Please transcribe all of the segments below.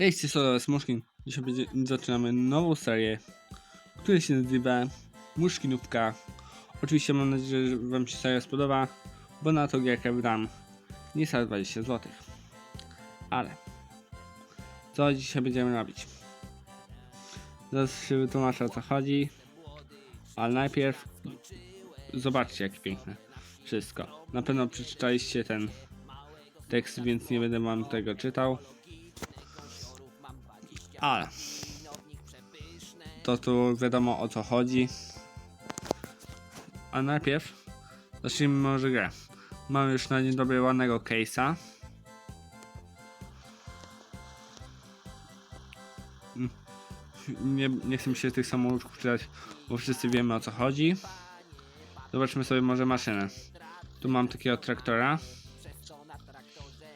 Cześć, to jest Muszkin. Dzisiaj będzie, zaczynamy nową serię, która się nazywa Muszkinówka. Oczywiście mam nadzieję, że Wam się seria spodoba, bo na to gierkę wydam niecałe 20 zł. Ale, co dzisiaj będziemy robić? Zaraz się wytłumaczę o co chodzi, ale najpierw zobaczcie jakie piękne wszystko. Na pewno przeczytaliście ten tekst, więc nie będę Wam tego czytał. Ale to tu wiadomo o co chodzi. A najpierw zacznijmy może grę. Mamy już na dzień dobry ładnego case'a. Nie, nie chcę mi się tych samolotów czytać, bo wszyscy wiemy o co chodzi. Zobaczmy sobie może maszynę. Tu mam takiego traktora.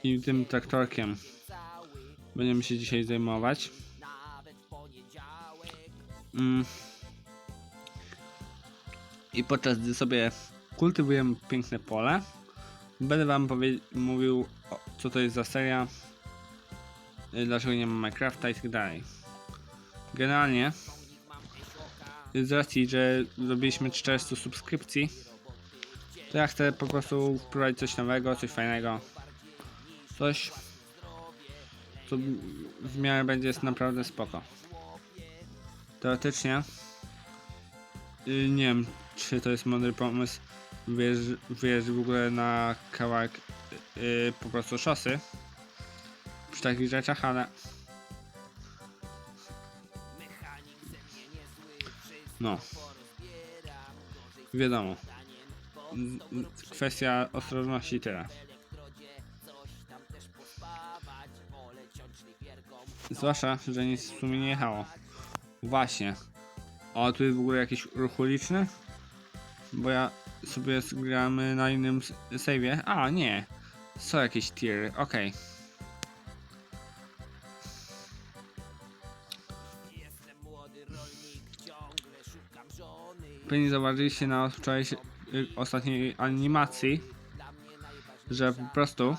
I tym traktorkiem będziemy się dzisiaj zajmować. Mm. I podczas gdy sobie kultywujemy piękne pole, będę wam mówił o, co to jest za seria, y, dlaczego nie ma Minecrafta i tak dalej. Generalnie z racji, że zrobiliśmy 400 subskrypcji, to ja chcę po prostu wprowadzić coś nowego, coś fajnego. Coś, co w miarę będzie naprawdę spoko. Teoretycznie y, nie wiem, czy to jest mądry pomysł wyjeżdż- w ogóle na kawałek y, po prostu szosy przy takich rzeczach, ale no wiadomo. Kwestia ostrożności tyle. Zwłaszcza, że nic w sumie nie jechało Właśnie. O, tu jest w ogóle jakiś ruch uliczny? Bo ja sobie gramy na innym save'ie. A, nie. Są jakieś tiry, okej. Pewnie zauważyliście na y, ostatniej animacji, że po prostu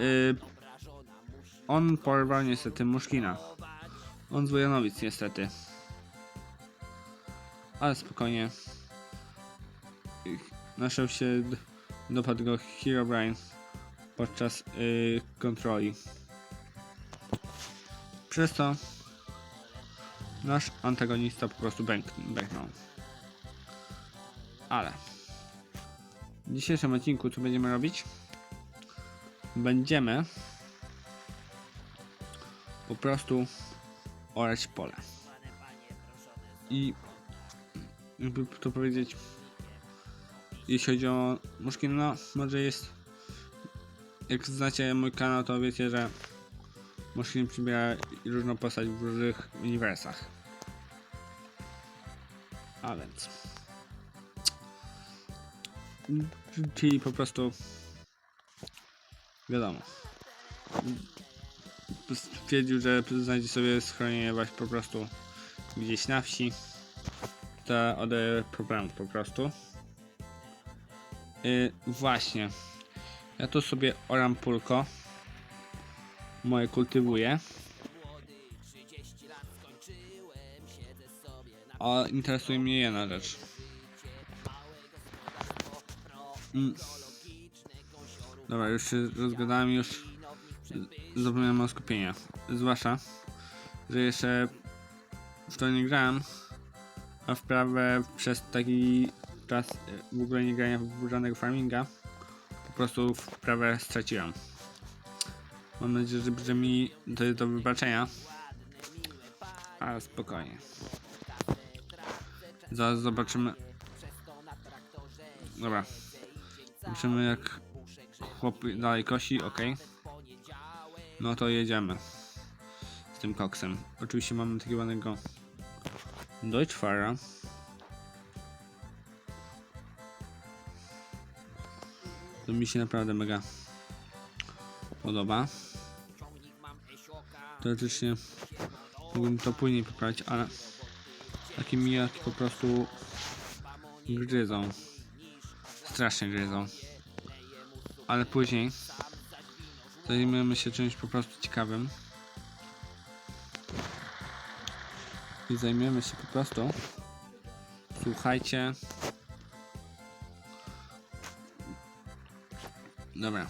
y, on porwał niestety Muszkina. On z niestety. Ale spokojnie. Na szczęście d- dopadł go Herobrine podczas yy, kontroli. Przez to nasz antagonista po prostu bęk bęknął. Ale w dzisiejszym odcinku co będziemy robić? Będziemy po prostu orać pole. I jakby to powiedzieć, jeśli chodzi o muszki, no może jest, jak znacie mój kanał, to wiecie, że muszkin przybiera różną postać w różnych uniwersach. A więc. Czyli po prostu wiadomo stwierdził, że znajdzie sobie schronienie właśnie po prostu gdzieś na wsi. To odeje problemów po prostu. Yy, właśnie. Ja tu sobie oram pulko. Moje kultywuję. A interesuje mnie jedna rzecz. Mm. Dobra, już się rozgadałem, już zapomniałem o skupienia. Zwłaszcza, że jeszcze w to nie grałem, a wprawę przez taki czas e, w ogóle nie w żadnego farminga, po prostu wprawę straciłem. Mam nadzieję, że będzie mi to do wybaczenia. Ale spokojnie. Zaraz zobaczymy. Dobra. Zobaczymy jak chłop dalej kosi, okej. No to jedziemy z tym koksem. Oczywiście mamy takiego ładnego Deutschfahra. To mi się naprawdę mega podoba. Teoretycznie mógłbym to później poprawić, ale takie mijaki po prostu gryzą. Strasznie gryzą. Ale później Zajmiemy się czymś po prostu ciekawym. I zajmiemy się po prostu. Słuchajcie. Dobra.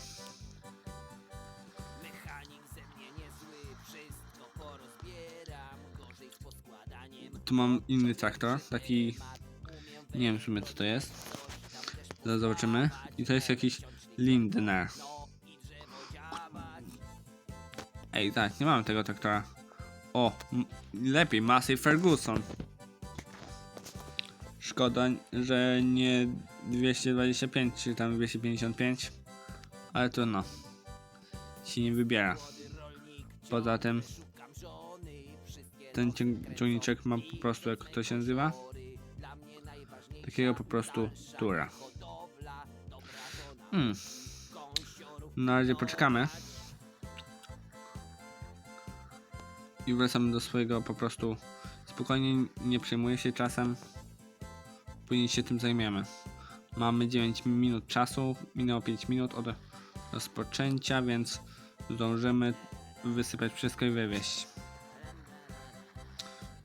Tu mam inny traktor, taki... Nie wiem w sumie co to jest. Zaraz zobaczymy. I to jest jakiś Lindner. Ej, tak, nie mam tego traktora. O, lepiej, Massey Ferguson. Szkoda, że nie 225 czy tam 255, ale to no, się nie wybiera. Poza tym, ten ciąg- ciągniczek ma po prostu, jak to się nazywa? Takiego po prostu tura. Hmm. Na razie poczekamy. I wracamy do swojego po prostu spokojnie, nie przejmuję się czasem. Później się tym zajmiemy. Mamy 9 minut czasu, minęło 5 minut od rozpoczęcia, więc zdążymy wysypać wszystko i wywieźć.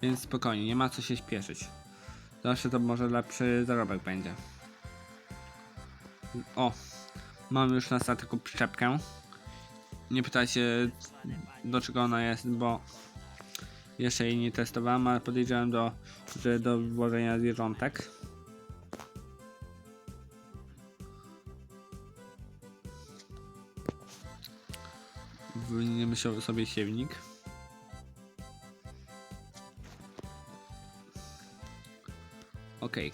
Więc spokojnie, nie ma co się śpieszyć. Zawsze to może lepszy zarobek będzie. O, mam już na statyku przyczepkę. Nie pytajcie do czego ona jest, bo jeszcze jej nie testowałem, ale podejrzewam do, że do włożenia zwierzątek. Wymienimy się- sobie siewnik. Okej.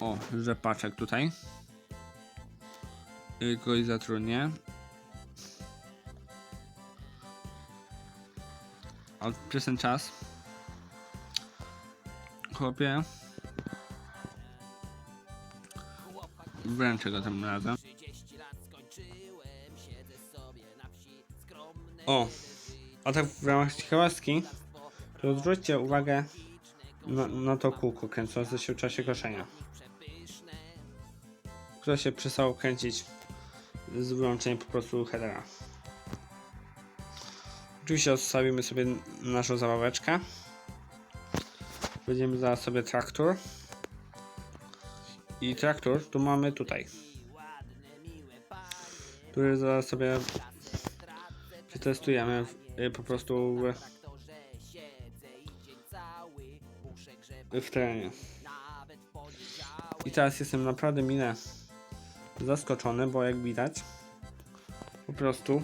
O, rzepaczek tutaj. Kogoś zatrudnię. A przez ten czas chłopie wręczę go tym razem. 30 lat skończyłem, siedzę sobie na wsi, skromny O, a tak w ramach ciekawostki, zwróćcie uwagę na, na to kółko kręcące się w czasie koszenia. Które się przestało kręcić z wyłączeniem po prostu headera. Oczywiście odstawimy sobie naszą zabaweczkę. Będziemy zaraz sobie traktor. I traktor tu mamy tutaj. Który zaraz sobie przetestujemy y, po prostu w, w terenie. I teraz jestem naprawdę mile zaskoczony, bo jak widać po prostu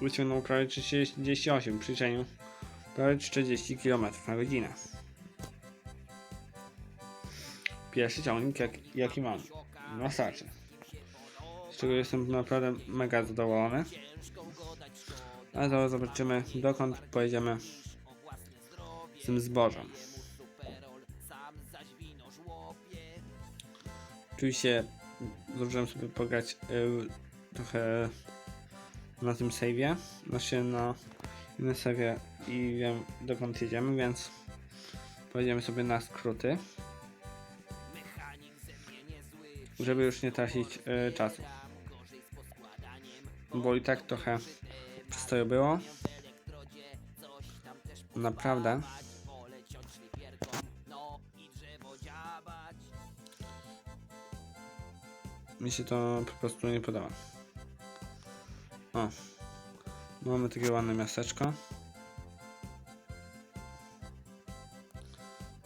wyciągnął prawie 38 przy liczeniu prawie 40 km na godzinę. Pierwszy ciągnik jak, jaki mam na. Z czego jestem naprawdę mega zadowolony. A zaraz zobaczymy dokąd pojedziemy z tym zbożem. Oczywiście zdążyłem sobie pograć y, trochę na tym save'ie, znaczy na innym save'ie i wiem dokąd jedziemy, więc pojedziemy sobie na skróty, żeby już nie tracić y, czasu. Bo i tak trochę przystoju było. Naprawdę. Mi się to po prostu nie podoba. O. Mamy takie ładne miasteczko.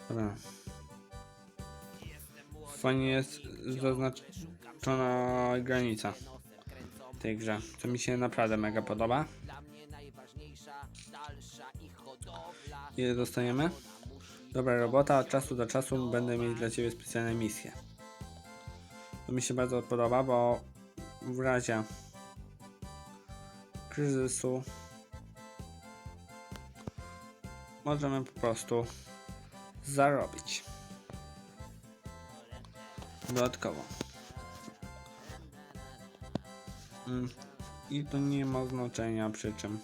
Dobra. Fajnie jest zaznaczona granica w tej grze, co mi się naprawdę mega podoba. Ile dostaniemy? Dobra robota, od czasu do czasu będę mieć dla Ciebie specjalne misje. To mi się bardzo podoba, bo w razie kryzysu możemy po prostu zarobić dodatkowo. Mm, I to nie ma znaczenia przy czym.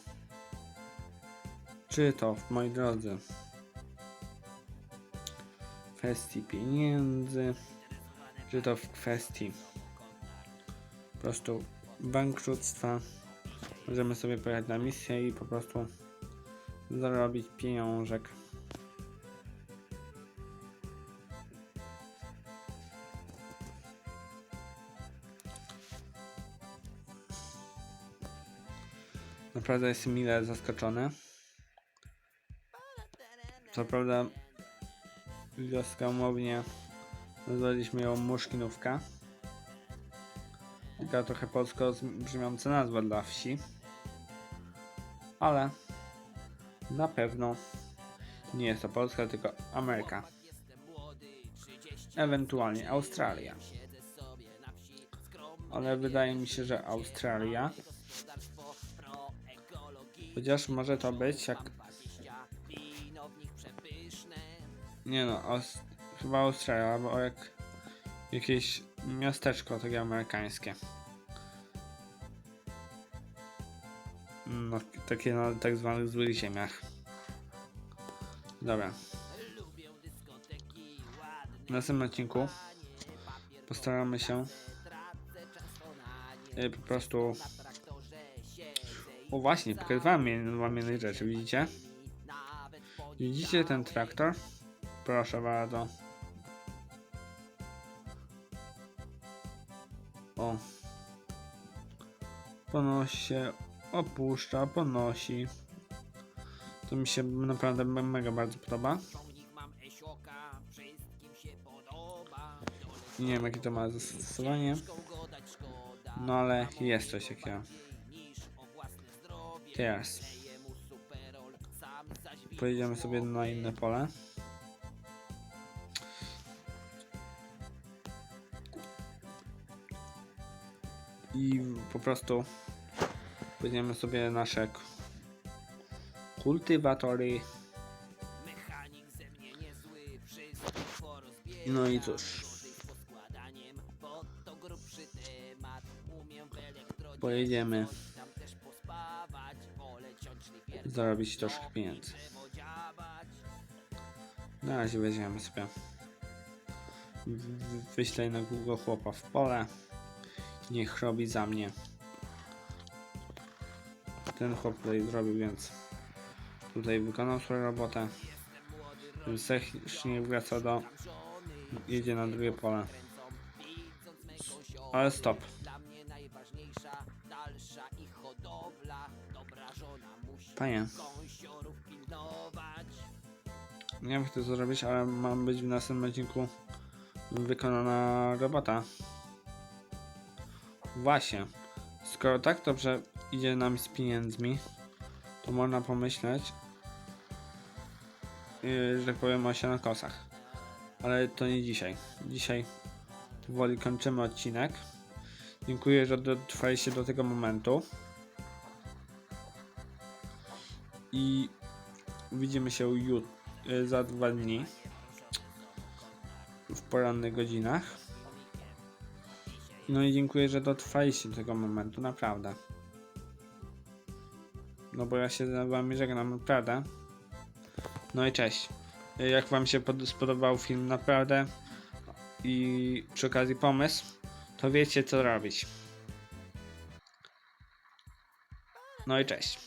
Czy to, moi drodzy, w kwestii pieniędzy, czy to w kwestii po prostu bankructwa. Możemy sobie pojechać na misję i po prostu zarobić pieniążek. Naprawdę jestem mile zaskoczony. Co prawda wioska umownie nazwaliśmy ją Muszkinówka. Taka trochę polsko brzmiąca nazwa dla wsi. Ale na pewno nie jest to Polska, tylko Ameryka. Ewentualnie Australia. Ale wydaje mi się, że Australia. Chociaż może to być jak. Nie no, Aus... chyba Australia, albo jak jakieś miasteczko takie amerykańskie. Takie na tak zwanych złych ziemiach. Dobra. W następnym odcinku postaramy się y, po prostu. O właśnie, pokazywałem wam jednej rzeczy, widzicie? Widzicie ten traktor? Proszę bardzo. O. Ponosi się, opuszcza, ponosi. To mi się naprawdę me- mega bardzo podoba. Nie wiem jakie to ma zastosowanie. No ale jest coś zdrowie. Teraz pojedziemy sobie na inne pole. I po prostu pojedziemy sobie nasze kultywatory. No i cóż. Pojedziemy zarobić troszkę pieniędzy. Na razie weźmiemy sobie. w- w- Wyślę jednego chłopa w pole. Niech robi za mnie. Ten tutaj zrobił, więc tutaj wykonał swoją robotę. Zecznie wraca do. Jedzie na drugie pole. Ale stop. Panie, nie wiem jak to zrobić, ale ma być w następnym odcinku wykonana robota. Właśnie. Skoro tak dobrze idzie nam z pieniędzmi, to można pomyśleć, yy, że tak powiem o sianokosach. Ale to nie dzisiaj. Dzisiaj powoli kończymy odcinek. Dziękuję, że dotrwaliście do tego momentu. I widzimy się jut- y, za dwa dni w porannych godzinach. No i dziękuję, że dotrwaliście do tego momentu, naprawdę. No bo ja się z wami żegnam, naprawdę. No i cześć. Jak wam się pod- spodobał film, naprawdę i przy okazji pomysł, to wiecie co robić. No i cześć.